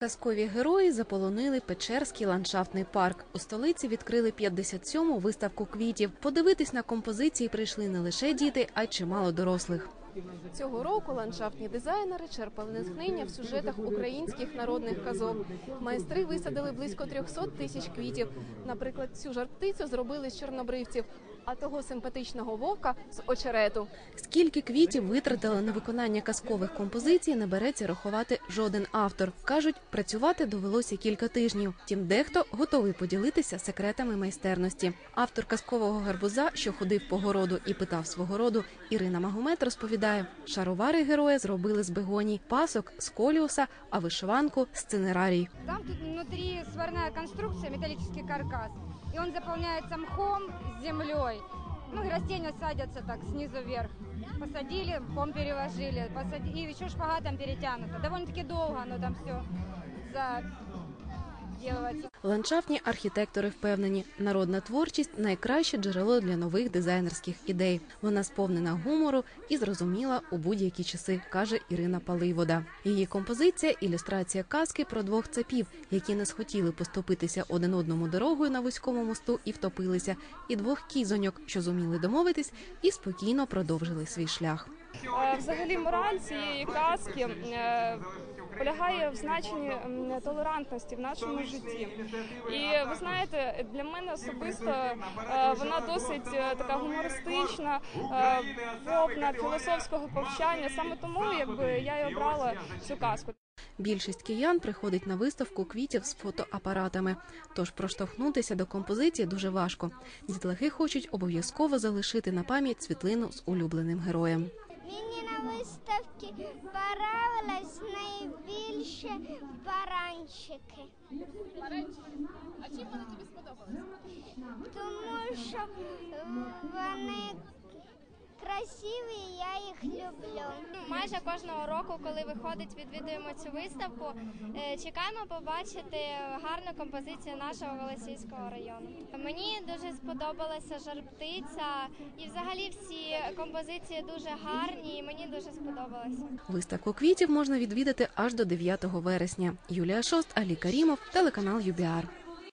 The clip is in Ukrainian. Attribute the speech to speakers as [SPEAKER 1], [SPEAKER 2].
[SPEAKER 1] Казкові герої заполонили Печерський ландшафтний парк. У столиці відкрили 57-му виставку квітів. Подивитись на композиції прийшли не лише діти, а й чимало дорослих. Цього року ландшафтні дизайнери черпали натхнення в сюжетах українських народних казок. Майстри висадили близько 300 тисяч квітів. Наприклад, цю жар-птицю зробили з чорнобривців, а того симпатичного вовка з очерету. Скільки квітів витратили на виконання казкових композицій, не береться рахувати жоден автор. кажуть, працювати довелося кілька тижнів. Втім, дехто готовий поділитися секретами майстерності. Автор казкового гарбуза, що ходив по городу і питав свого роду, Ірина Магомед розповідає: шаровари героя зробили з бегоній, пасок з коліуса, а вишиванку з цинерарій.
[SPEAKER 2] Там тут внутри сварная конструкция, металлический каркас. И он заполняется мхом с землей. Ну и растения так снизу вверх. Посадили, мхом переложили, посадили, и еще шпагатом перетянуто. Довольно-таки долго оно там все заделывается.
[SPEAKER 1] Ландшафтні архітектори впевнені, народна творчість найкраще джерело для нових дизайнерських ідей. Вона сповнена гумору і зрозуміла у будь-які часи, каже Ірина Паливода. Її композиція ілюстрація казки про двох цапів, які не схотіли поступитися один одному дорогою на вузькому мосту і втопилися, і двох кізоньок, що зуміли домовитись і спокійно продовжили свій шлях.
[SPEAKER 3] Е, Взагалі, мораль цієї казки е, полягає в значенні толерантності в нашому житті. І ви знаєте, для мене особисто е, вона досить така гумористична, повна філософського повчання. Саме тому, якби я і обрала цю казку.
[SPEAKER 1] Більшість киян приходить на виставку квітів з фотоапаратами, тож проштовхнутися до композиції дуже важко. Дітлахи хочуть обов'язково залишити на пам'ять світлину з улюбленим героєм.
[SPEAKER 4] Мені на виставці понравилось найбільше баранчики.
[SPEAKER 5] А чим вони тобі сподобалися?
[SPEAKER 4] Тому що вони красиві,
[SPEAKER 6] Майже кожного року, коли виходить, відвідуємо цю виставку. е, Чекаємо побачити гарну композицію нашого Голосівського району. Мені дуже сподобалася жарптиця, і взагалі всі композиції дуже гарні. і Мені дуже сподобалося.
[SPEAKER 1] Виставку квітів можна відвідати аж до 9 вересня. Юлія Шост, Алі Карімов, телеканал ЮБІАР.